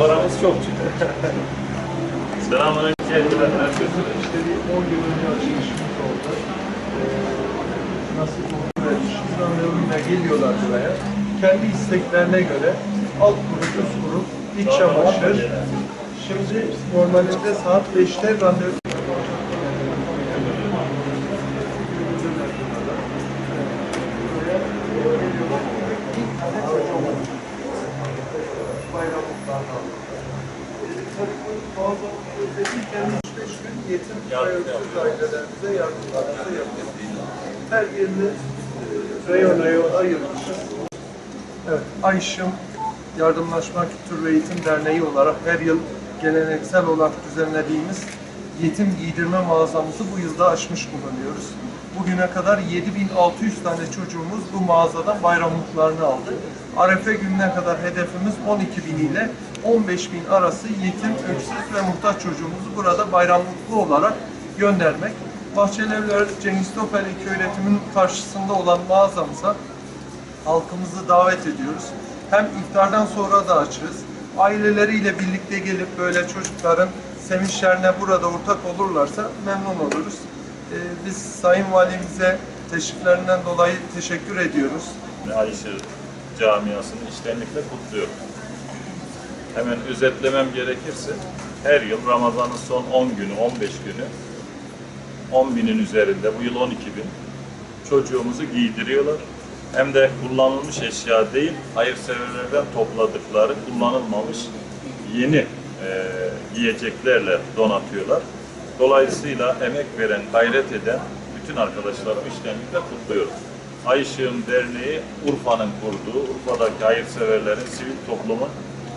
paramız çok çünkü. Selamünaleyküm. İşte bir 10 yıl önce açılışımız oldu. Ee, nasıl oldu? Evet, Randevu'yla geliyorlar buraya. Kendi isteklerine göre alt grup, üst grup, iç çamaşır. Şimdi normalde saat 5'te randevu yetim ve öksüz ailelerimize yardımlarımızı yapıyoruz. Her yerini e, reyon reyon ayırmışız. Evet, Ayşım Yardımlaşma Kültür ve Eğitim Derneği olarak her yıl geleneksel olarak düzenlediğimiz yetim giydirme mağazamızı bu yılda açmış bulunuyoruz. Bugüne kadar 7600 tane çocuğumuz bu mağazadan bayramlıklarını aldı. Arefe gününe kadar hedefimiz 12 bin ile 15 bin arası yetim, öksüz ve muhtaç çocuğumuzu burada bayramlıklı olarak göndermek. Bahçelievler Cengiz Topel İlköğretim'in karşısında olan mağazamıza halkımızı davet ediyoruz. Hem iftardan sonra da açığız. Aileleriyle birlikte gelip böyle çocukların sevinçlerine burada ortak olurlarsa memnun oluruz. Ee, biz Sayın Valimize teşriflerinden dolayı teşekkür ediyoruz. Ayşe camiasını içtenlikle kutluyorum. Hemen özetlemem gerekirse her yıl Ramazan'ın son 10 günü, 15 günü 10 binin üzerinde, bu yıl 12 bin çocuğumuzu giydiriyorlar. Hem de kullanılmış eşya değil, hayırseverlerden topladıkları kullanılmamış yeni e, giyeceklerle donatıyorlar. Dolayısıyla emek veren, gayret eden bütün arkadaşlarımı içtenlikle kutluyorum. Ay Işığım Derneği Urfa'nın kurduğu, Urfa'daki hayırseverlerin sivil toplumun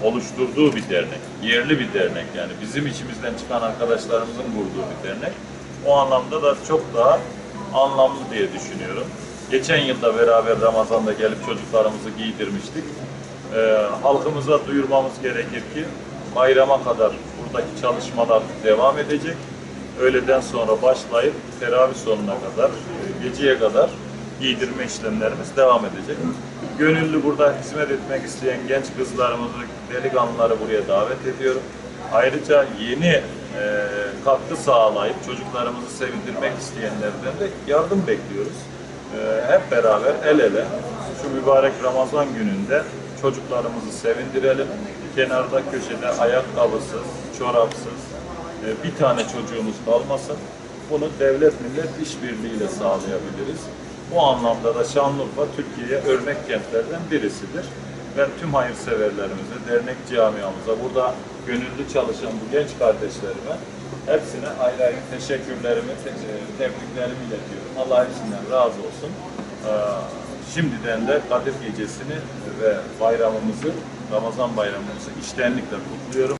oluşturduğu bir dernek. Yerli bir dernek yani bizim içimizden çıkan arkadaşlarımızın kurduğu bir dernek. O anlamda da çok daha anlamlı diye düşünüyorum. Geçen yılda beraber Ramazan'da gelip çocuklarımızı giydirmiştik. Ee, halkımıza duyurmamız gerekir ki bayrama kadar buradaki çalışmalar devam edecek. Öğleden sonra başlayıp teravih sonuna kadar, geceye kadar giydirme işlemlerimiz devam edecek. Gönüllü burada hizmet etmek isteyen genç kızlarımızı, delikanlıları buraya davet ediyorum. Ayrıca yeni e, katkı sağlayıp çocuklarımızı sevindirmek isteyenlerden de yardım bekliyoruz. E, hep beraber el ele şu mübarek Ramazan gününde çocuklarımızı sevindirelim. Kenarda köşede ayakkabısız, çorapsız e, bir tane çocuğumuz kalmasın. Bunu devlet millet işbirliğiyle sağlayabiliriz. Bu anlamda da Şanlıurfa Türkiye'ye örnek kentlerden birisidir. Ben tüm hayırseverlerimize, dernek camiamıza, burada gönüllü çalışan bu genç kardeşlerime hepsine ayrı ayrı teşekkürlerimi, te- e, tebriklerimi iletiyorum. Allah hepsinden razı olsun. Ee, Şimdiden de Kadir Gecesi'ni ve bayramımızı, Ramazan bayramımızı içtenlikle kutluyorum.